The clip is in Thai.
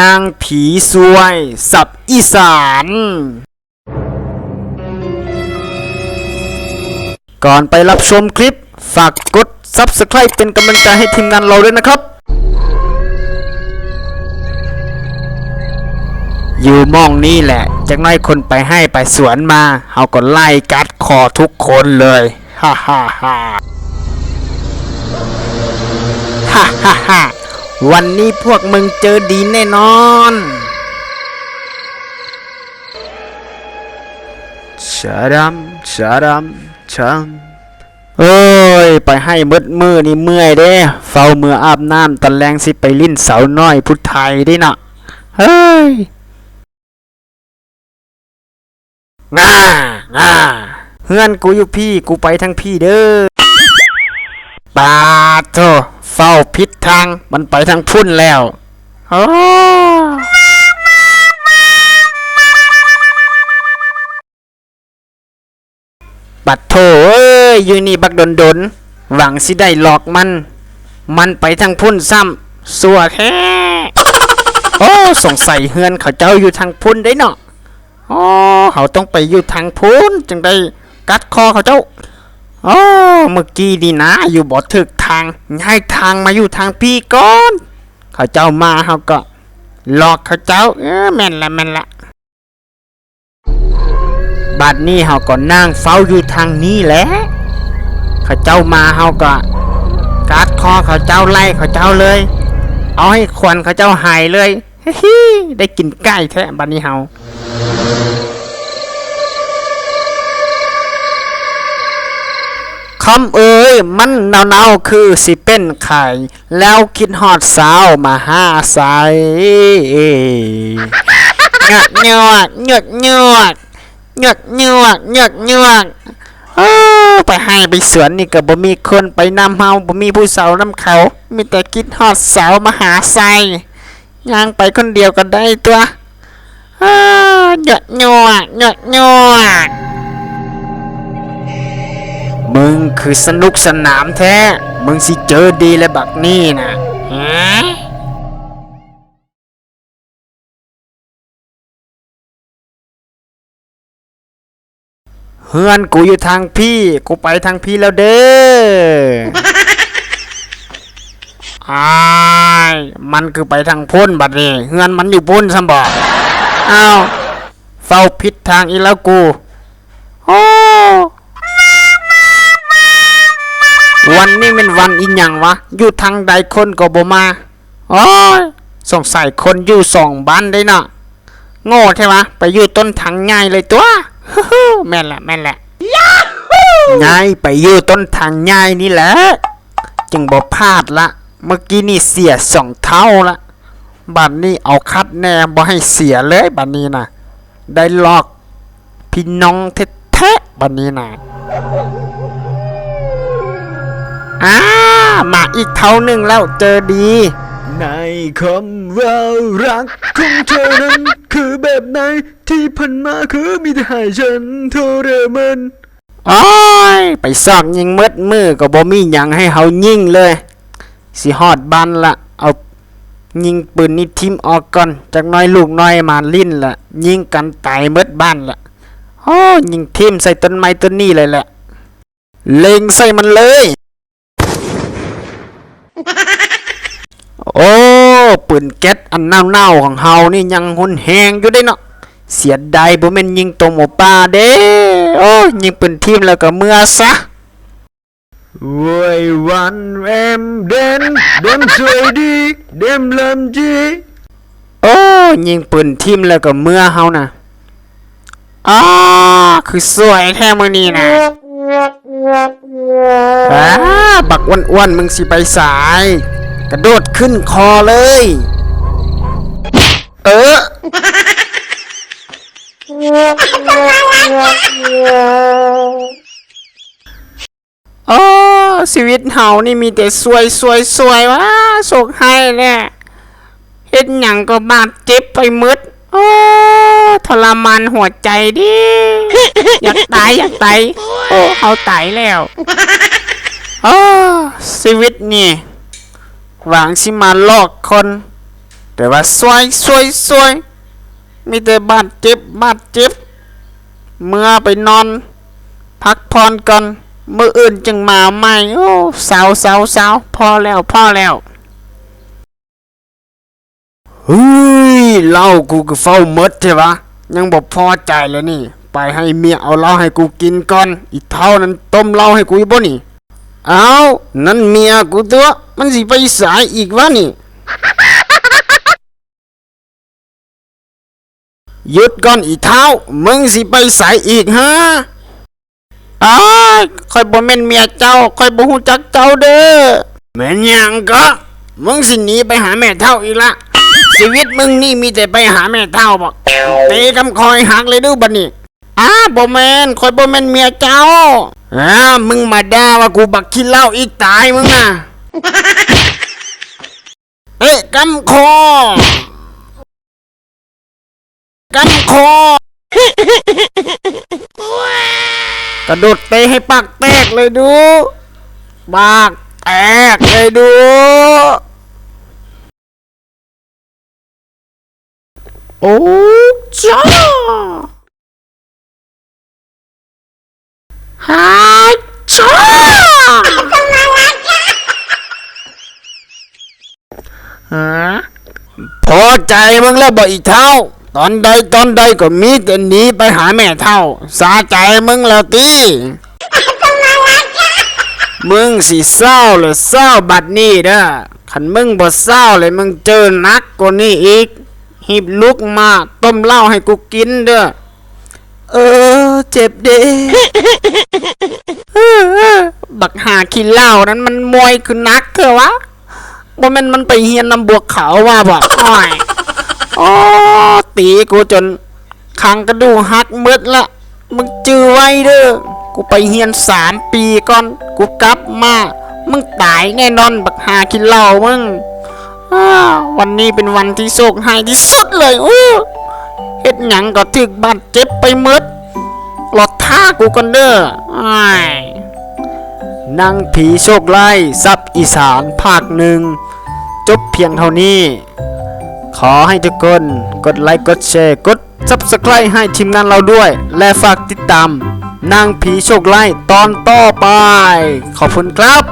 นางผีสวย สับอีสานก่อนไปรับชมคลิป ฝากกด Subscribe เป็นกำลังใจให้ทีมงานเราด้วยนะครับ อยู่มองนี่แหละ จากน้อยคนไปให้ไปสวนมาเฮาก็ไล่กัดคอทุกคนเลย ฮ่าฮ่าฮ่าฮ่าฮ่าฮ่า วันนี้พวกมึงเจอดีแน่นอน ชาดัมชาดัมชัมเอ้ย ไปให้มืดมือนี่เมื่อยเด้ เฝ้ามืออาบน้ำตอนแรงสิไปลิ้นเสาน้อยพุทธไทยได้น่ะเฮ้ยง่าง่าเฮือนกูอยู่พี่กูไปทั้งพี่เด้อปาดโธ เฝ้าพิษทางมันไปทางพุ่นแล้วโอ้บัดโถเอ้ยอยู่นี่บักดนดนหวังสิได้หลอกมัน มันไปทางพุ่นซ้ำสัวแท้โอ้สงสัยเฮือนเขาเจ้าอยู่ทางพุ่นได้เนาะอ๋อเขาต้องไปอยู่ทางพูนจึงได้กัดคอเขาเจ้าอ๋อเมื่อกี้ดีนะอยู่บ่ถึกางย้ทางมาอยู่ทางพี่ก่อนเขาเจ้ามาเขาก็หลอกเขาเจ้า เออแม่นละแม่นละบัดนี้เขาก็นั่งเฝ้าอยู่ทางนี้แหละเขาเจ้ามาเขาก็กัดคอเขาเจ้าไล่เขาเจ้าเลย เอาให้ควันเขาเจ้าหายเลยฮิได้กินไก่แท้บัดนี้เฮา คำเอ่ยมันเนาๆคือสิเป็นไข่ แล้วคิดฮอดสาวมาหาใสเงือกเงือกเงือกเงือกเงือกเงือกเงือกเงือกไปให้ไปสวนนี่ก็บ่มีคนไปนำเฮาบ่มีผู้สาวนำเขา มีแต่คิดฮอดสาวมาหาใสย่างไปคนเดียวก็ได้ตัวเออเงือกเงือกเงือกเงือก มึงคือสนุกสนามแท้ มึงสิเจอดีและบักนี่นะฮะเฮือนกูอยู่ทางพี่ กูไปทางพี่แล้วเด้ออ้ายมันคือไปทางพ้นบัดนี้เฮือนมันอยู่พ้นสมบอกอ้าวเฝ้าผิดทางอีกแล้วกู โอ้ วันนี้เป็นวันอีหยังวะ อยู่ทางใดคนก็บ่มาโอ้ยสงสัยคนอยู่สองบ้านได้เนาะโง่ใช่ปะไปอยู่ต้นทางง่ายเลยตัวแม่นแหละแม่นแหละง่ายไปอยู่ต้นทางง่ายนี่แหละ จึงบ่พลาดละ เมื่อกี้นี่เสียสองเท่าละบัดนนี้เอาคัดแน่บ่ให้เสียเลยบัดนนี้นะได้หลอกพี่น้องแท้ๆบัดนนี้นะ อ่ามาอีกเท่าหนึ่งแล้วเจอดี ในคำว่ารักของเธอนั้น คือแบบไหนที่พันมาคือมีแต่ให้ฉันทรมันโอ้ยไปซอกยิงมืดมือก็บ่มีหยังให้เฮายิงเลย สิฮอดบ้านละเอายิงปืนนี่ทิมออกก่อนจากน้อยลูกน้อยมาลิ้นละยิงกันตายมืดบ้านละโอ้ยิงทิมใส่ต้นไม้ต้นนี้เลยแหละเล็งใส่มันเลย โอ้ปืน แก๊สอันเน่าๆของเฮานี่ยังหุนแหงอยู่ได้เนาะเสียดายบ่แม่นยิงตรงหมูป่าเด้โอ้ยิงปืนทีมแล้วก็เมื่อซะเว้ยวันเอ็มเดนเดมสวยดีเดมลำจีโอ้ยิงปืนทีมแล้วก็เมื่อเฮานะอ๋อคือสวยแท้มื้อนี้นะอ้าบักอ้วนๆมึงสิไปสาย กระโดดขึ้นคอเลย เออโอ้ชีวิตเฮานี่มีแต่สวยสวยสวยวะโศกให้แน่เฮ็ดหยังก็บาดเจ็บไปหมดโอ้ทรมานหัวใจดิ อยากตายอยากตายโอ้เขาตายแล้วโอ้ชีวิตนี่ หวังสิมาลอกคน แต่ว่าสวยสวยสวยมีแต่บาดเจ็บบาดเจ็บ เมื่อไปนอน พักผ่อนก่อนมืออื่นจึงมาใหม่โอ้สาวสาวสาวพอแล้วพอแล้วเฮ้ยเล้ากูก็เฝ้ามดใช่ปะยังบอกพอใจเลยนี่ ไปให้เมียเอาเหล้าให้กูกินก่อน อีเท่านั้นต้มเหล้าให้กูอีกบ่นี่ เอานั่นเมียกูตัว มันสิไปสายอีกวะนี่ หยุดก่อนอีเท้า มึงสิไปใส่อีกฮะอ้ายคอยบ่แม่นเมียเจ้าคอยบ่ฮู้จักเจ้าเด้อแม่นหยังก็มึงสิหนีไปหาแม่เท่าอีกละชีวิตมึงนี่มีแต่ไปหาแม่เท่าบอกตีกำคอยหักเลยดูบัดนี้อ้าบ่แม่นคอยบ่แม่นเมียเจ้าอ้ามึงมาด่าว่ากูบักขี้เหล้าอีกตายมึงน่ะเอ๊ะกำคอ กันคอกระโดดเตะให้ปากแตกเลยดูปากแตกเลยดู โอ้จ้าฮาจ้าฮะพอใจมึงแล้วบ่อีเท่า ตอนใดตอนใดก็มีแต่หนีไปหาแม่เท่า สาใจมึงแล้วตีมึงสิเศร้าหรือเศร้าบัดนี้เด้อขันมึงบ่เศร้าเลยมึงเจอนักกว่านี้อีกหิบลุกมาต้มเหล้าให้กูกินเด้อเออ เจ็บเด้เออบักหาขี้เหล้านั้นมันมวยคือนักเถอะวะบ่แม่นมันไปเฮียนนำบวกเขาว่าบ่อ้อย โอ้ตีกูจนคางกระดูกหักมืดละมึงจื้อไว้เด้อกูไปเฮียนสามปีก่อนกูกลับมามึงตายแน่นอนบักหากินเหล้ามึงวันนี้เป็นวันที่โศกหายที่สุดเลยอู้เฮ็ดหยังก็ถึกบาดเจ็บไปหมดหลอดท่ากูก่อนเด้ออ้ายนางผีโชคไล่ซับอีสานภาคหนึ่ง จบเพียงเท่านี้ ขอให้ทุกคนกดไลค์กดแชร์กด Subscribe ให้ทีมงานเราด้วย และฝากติดตามนางผีโชคไล่ตอนต่อไป ขอบคุณครับ